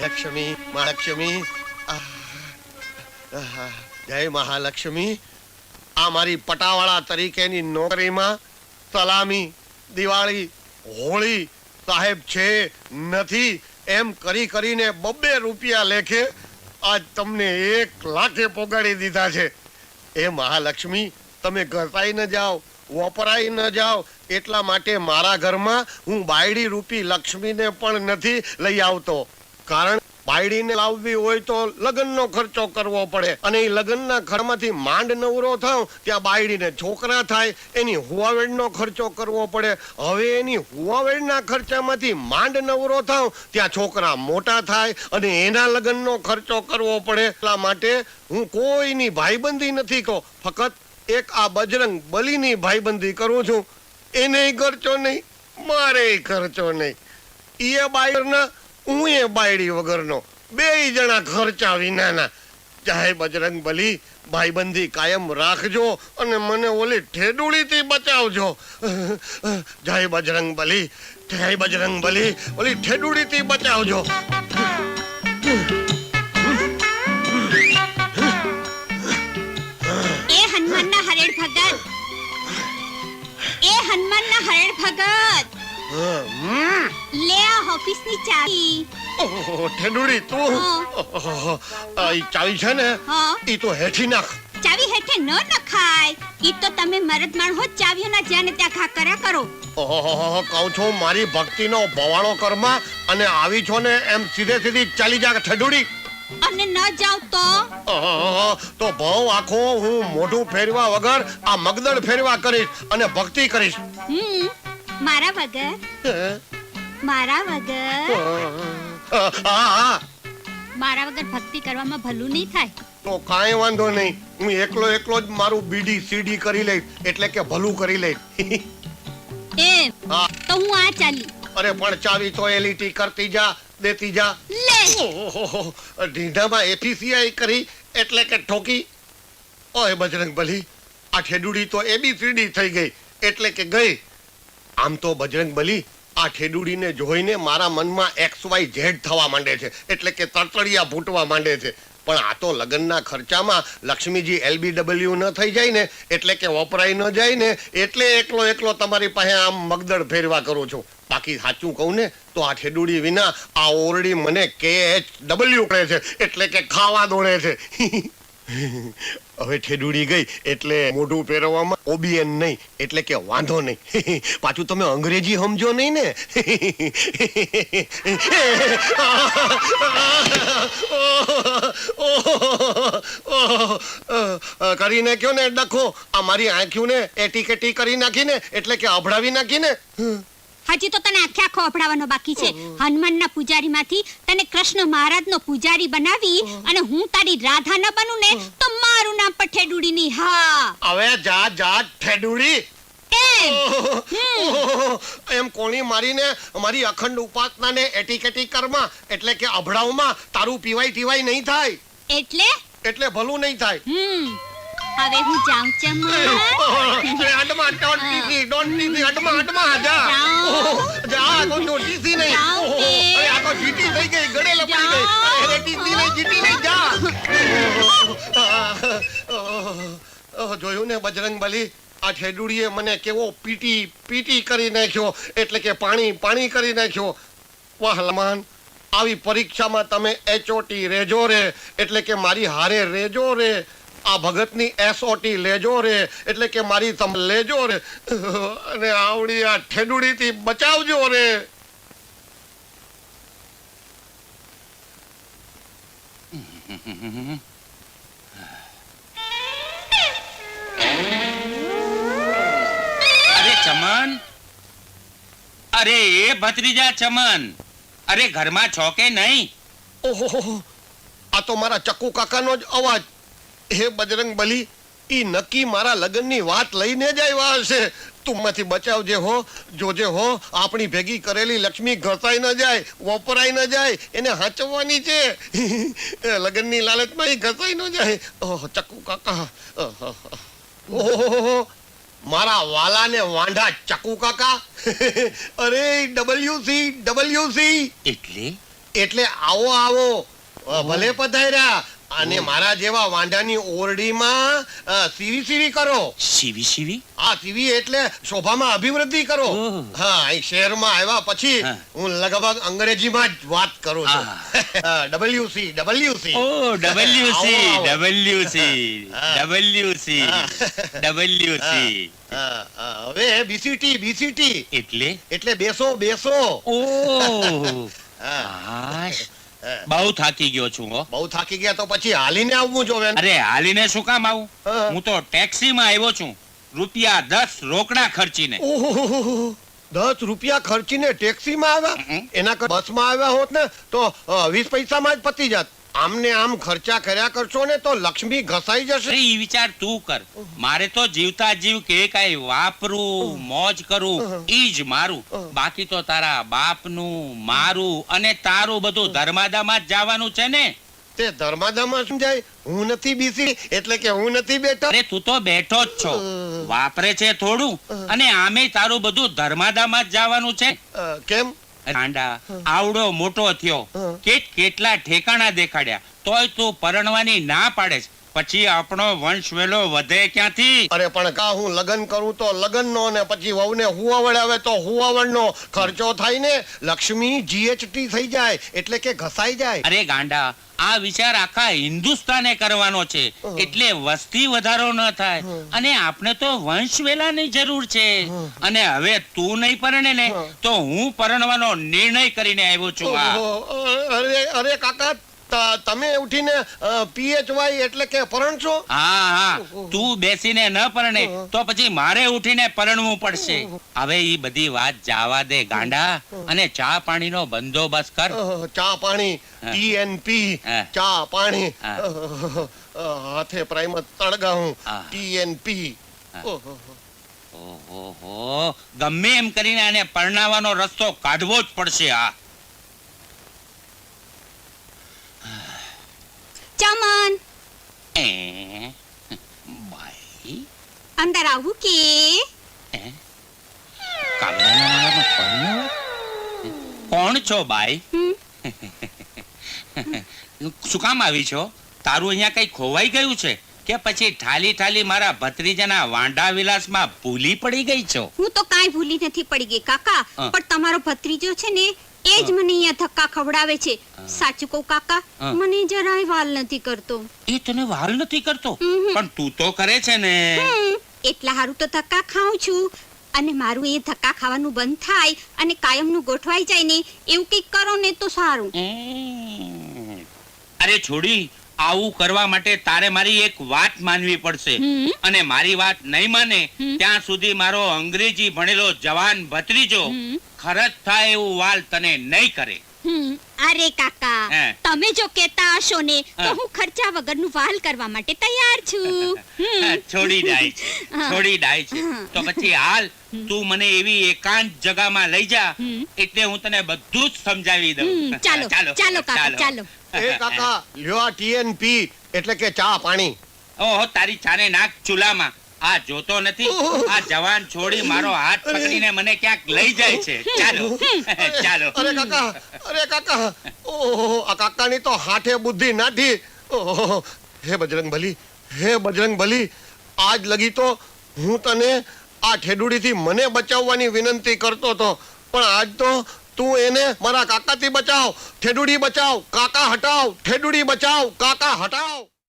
લક્ષ્મી, મહાલક્ષ્મી. જય મહાલક્ષ્મી. આ મારી પટાવાળા તરીકેની નોકરીમાં સલામી, દિવાળી, હોળી સાહેબ છે, નથી. એમ કરી કરીને બબ્બે રૂપિયા લેખે આજ તમને એક લાખે પોગાડી દીધા છે. એ મહાલક્ષ્મી, તમે ઘસાઈ ન જાઓ. વપરાઈ ન જાઓ એટલા માટે મારા ઘરમાં હું બાયડી રૂપી લક્ષ્મીને પણ નથી લઈ આવતો. કારણ બાયડીને લાવવી હોય તો લગ્નનો ખર્ચો કરવો પડે અને એ લગ્નના ઘરમાંથી માંડ નવરો થાવ ત્યાં બાયડીને છોકરા થાય, એની હુવાવેડનો ખર્ચો કરવો પડે. હવે એની હુવાવેડના ખર્ચામાંથી માંડ નવરો થાવ ત્યાં છોકરા મોટા થાય અને એના લગ્નનો ખર્ચો કરવો પડે. એટલા માટે હું કોઈની ભાઈબંધી નથી કહો. ફક્ત એક આ બજરંગ બલીની ભાઈબંધી કરું છું. એને ખર્ચો નહીં મારે ખર્ચો નહીં. એ બાયરના હું એ બાયડી વગરનો. બે જણા ખર્ચા વિનાના ચાહે બજરંગ બલી ભાઈબંધી કાયમ રાખજો અને મને ઓલી ઠેડુળીથી બચાવજો. જય બજરંગ બલી, જય બજરંગ બલી, ઓલી ઠેડુળીથી બચાવજો. ભગત. એ હનુમાનના હરણ ભગત. લે આ ઓફિસની ચાવી. ઓહો, ઠેડુડી તું? આ ઈ ચાવી છે ને હા. ઈ તો હેઠી નાખ. ચાવી હેઠે ન નખાય. ઈ તો તમે મરદ માણસો હો ચાવીઓના જ્યાં ને ત્યાં ઘા કર્યા કરો. ઓહો કહું છું મારી ભક્તિનો ભવાળો કરમા અને આવી છો ને એમ સીધે સીધી ચાલી જા ઠેડુડી. અને ન જાવ તો? તો ભાવ આખો હું મોઢું ફેરવા વગર આ મગદળ ફેરવા કરીશ અને ભક્તિ કરીશ. હમ મારા વગર? મારા વગર? હા, મારા વગર ભક્તિ કરવામાં ભલું નહીં થાય? તો કાંઈ વાંધો નહીં. હું એકલો એકલો જ મારું બીડી સીડી કરી લઈશ એટલે કે ભલું કરી લઈશ. એ તો હું આ ચાલી. અરે પણ ચાવી તો એલીટી કરતી જા દેતી જા. ઓહોહો, ઢીંઢામાં એફીસીઆઈ કરી એટલે કે ઠોકી. ઓય બજરંગ બલી આ ઠેડુડી તો એબીસીડી થઈ ગઈ એટલે કે ગઈ. આમ તો બજરંગ બલી આ ઠેડુડીને જોઈને મારા મનમાં એક્સ વાય ઝેડ થવા માંડે છે એટલે કે તરતડિયા ફૂટવા માંડે છે. પણ આ તો લગ્નના ખર્ચામાં લક્ષ્મીજી એલબીડબલ્યુ ન થઈ જાય ને એટલે કે વપરાઈ ન જાય ને એટલે એકલો એકલો તમારી પાસે આમ મગદળ ફેરવા કરું છું. બાકી સાચું કહું ને તો આ ઠેડુડી વિના આ ઓરડી મને કે એચ ડબલ્યુ કરે છે, એટલે કે ખાવા દોડે છે. હવે ઠેડુડી ગઈ, એટલે મોઢું પહેરવામાં ઓબીએન નહીં, એટલે કે વાંધો નહીં. પાછું તમે અંગ્રેજી સમજો નહીં ને. કરીને કયો ને, ડખો? આ મારી આંખ્યું ને એટી કેટી કરી નાખીને, એટલે કે અભડાવી નાખીને. હજી તો તને આખે આખો અભડાવવાનો બાકી છે. હનુમાનના પૂજારીમાંથી તને કૃષ્ણ મહારાજનો પૂજારી બનાવી અને હું તારી રાધા ન બનું ને તો મારું નામ પઠેડુડી ની હા. હવે જા જા ઠેડુડી. એમ. એમ કોણી મારીને મારી અખંડ ઉપાસનાને એટીકેટી કરમાં એટલે કે અભડાવમાં તારું પીવાય ટીવાય નહીં થાય. એટલે? એટલે ભલું નહીં થાય. હમ. હવે હું જાઉં એ અડમાં don't ટીસી, don't ટીસી, અડમાં, અડમાં, જા. જા, કોઈ નો ટીસી નહીં. અરે આ તો જીટી થઈ ગઈ, ગળે લપડી ગઈ. અરે ટીસી નહીં, જીટી નહીં, જા. જોયું ને બજરંગ બલી? આ ઠેડુડીએ મને કેવો પીટી પીટી કરી નાખ્યો. એટલે કે પાણી પાણી કરી નાખ્યો. વાહ લમાન આવી પરીક્ષામાં તમે એચઓટી રેજો રે. એટલે કે મારી હારે રેજો રે. આ ભગતની એસઓટી લેજો રે એટલે કે મારી તમ લેજો રે. અને આવડી આ ઠેડુડીથી બચાવજો રે. અરે ચમન. અરે એ ભત્રીજા ચમન. અરે ઘરમાં છો કે નહીં? ઓહો આ તો મારા ચક્કુ કાકાનો જ અવાજ. હે બજરંગ બલી ઈ નક્કી મારા લગ્નની વાત લઈને જ આવ્યા હશે. તું માંથી બચાવજે હો જોજે હો આપણી ભેગી કરેલી લક્ષ્મી ઘસાઈ ન જાય વપરાઈ ન જાય એને હાચવવાની છે. એ લગ્નની લાલચમાં એ ઘસાઈ ન જાય. ઓહ ચક્કુ કાકા. ઓહો મારા વાલાને વાંઢા ચકુ કાકા. અરે ડબલ્યુ સી ડબલ્યુ સી એટલે? એટલે આવો આવો. ભલે પધાર્યા. અને મારા જેવા વાંઢાની ઓરડીમાં સીવી સીવી કરો. સીવી સીવી? આ સીવી એટલે શોભામાં અભિવૃદ્ધિ કરો. હા અહીં શહેરમાં આવ્યા પછી હું. લગભગ અંગ્રેજીમાં જ વાત કરું છું. W C W C O W C આવો, આવો. W C W C W C હવે બીસીટી બીસીટી. એટલે? એટલે બેસો બેસો. ઓ હા. બહુ થાકી ગયો છું હો. બહુ થાકી ગયા તો પછી હાલીને આવવું જોવે અરે હાલીને શું કામ આવું? હું તો ટેક્સીમાં આવ્યો છું. રૂપિયા દસ રોકડા ખર્ચીને. દસ રૂપિયા ખર્ચીને ટેક્સીમાં આવ્યા. એના બસ બસમાં આવ્યા હોત ને તો વીસ પૈસામાં જ પતી જાત. આમને આમ ખર્ચા કર્યા કરશો ને તો લક્ષ્મી ઘસાઈ જશે. એ વિચાર તું કર. મારે તો જીવતા જીવ કે કઈ વાપરું મોજ કરું ઈ જ મારું. બાકી તો તારા બાપનું મારું અને તારું બધું ધર્માદામાં જ જવાનું છે ને. તે ધર્માદામાં સમજાય? હું નથી બીસી એટલે કે હું નથી બેઠો. અરે તું તો બેઠો જ છો. વાપરે છે થોડું અને આમે તારું બધું ધર્માદામાં જ જવાનું છે. કેમ? ગાંડા આવડો મોટો થયો. કે કેટલા ઠેકાણા દેખાડ્યા. તોય તું પરણવાની ના પાડે છે. પછી આપણો વંશ વેલો વધે ક્યાંથી? અરે પણ કા હું લગન કરું તો લગ્નનો ને પછી વહુને હુવાવડ આવે તો હુવાવડનો ખર્ચો થાય ને લક્ષ્મી જીએચટી થઈ જાય એટલે કે ઘસાઈ જાય. અરે ગાંડા આ વિચાર આખા હિન્દુસ્તાને કરવાનો છે. એટલે વસ્તી વધારો ન થાય. અને આપણે તો વંશ વેલાની જરૂર છે. અને હવે તું નહીં પરણે ને તો હું પરણવાનો નિર્ણય કરીને આવ્યો છું અરે અરે કાકા તમે ઉઠીને પીએચવાય એટલે કે પરણશો? હા હા. તું બેસીને ન પરણે તો પછી મારે ઉઠીને પરણવું પડશે. હવે ઈ બધી વાત જાવા દે ગાંડા. અને ચા પાણીનો બંદોબસ્ત કર. ચા પાણી હા. ટીએનપી હા. ચા પાણી. હાથે પ્રાઈમ તળગાવું. હા. ટીએનપી. ઓહો ગમે એમ કરીને આને પરણાવવાનો રસ્તો કાઢવો જ પડશે આ. ચમન એ બાઈ અંદર આવું કે? કોણ છો બાઈ શું કામ આવી છો તારું અહીંયા કઈ ખોવાઈ ગયું છે કે પછી ઠાલી ઠાલી મારા ભત્રીજાના વાંડા વિલાસમાં ભૂલી પડી ગઈ છો હું તો કાંઈ ભૂલી નથી પડી ગઈ કાકા પણ તમારો ભત્રીજો છે ને એ જ મને અહીંયા ધક્કા ખવડાવે છે. સાચું કહું કાકા મને જરાય વાલ નથી કરતો. એ તને વાલ નથી કરતો? પણ તું તો કરે છે ને. એટલા હારું તો ધક્કા ખાઉં છું. અને મારું એ ધક્કા ખાવાનું બંધ થાય અને કાયમનું ગોઠવાઈ જાય ને એવું કંઈક કરો ને તો સારું. અરે છોડી આવું કરવા માટે તારે મારી એક વાત માનવી પડશે. અને મારી વાત નહીં માને ત્યાં સુધી મારો અંગ્રેજી ભણેલો જવાન ભત્રીજો. ખરજ થાય એવું વાલ તને નહીં કરે. હમ, અરે કાકા તમે જો કહેતા હશો ને તો હું. ખર્ચા વગરનું વાલ કરવા માટે તૈયાર છું. છોડી ડાય છે છોડી ડાય છે. તો પછી હાલ તું મને એવી એકાંત જગામાં લઈ જા એટલે હું તને બધું જ સમજાવી દઉં. ચાલો ચાલો કાકા ચાલો. એ કાકા લ્યો આ ટીએનપી એટલે કે ચા પાણી. ઓહો તારી ચાને નાક ચૂલામાં. આ જોતો નથી. આ જવાન છોડી મારો હાથ પકડીને મને ક્યાંક લઈ જાય છે. ચાલો. ચાલો. અરે કાકા અરે કાકા. ઓહો આ કાકાની તો હાથે બુદ્ધિ નાઠી ઓહો હે બજરંગ બલી હે બજરંગ બલી આજ લગી તો હું તને આ ઠેડુડીથી મને બચાવવાની વિનંતી કરતો હતો પણ આજ તો તું એને મારા કાકાથી બચાવ ઠેડુડી બચાવ કાકા હટાવ ઠેડુડી બચાવ કાકા હટાવ.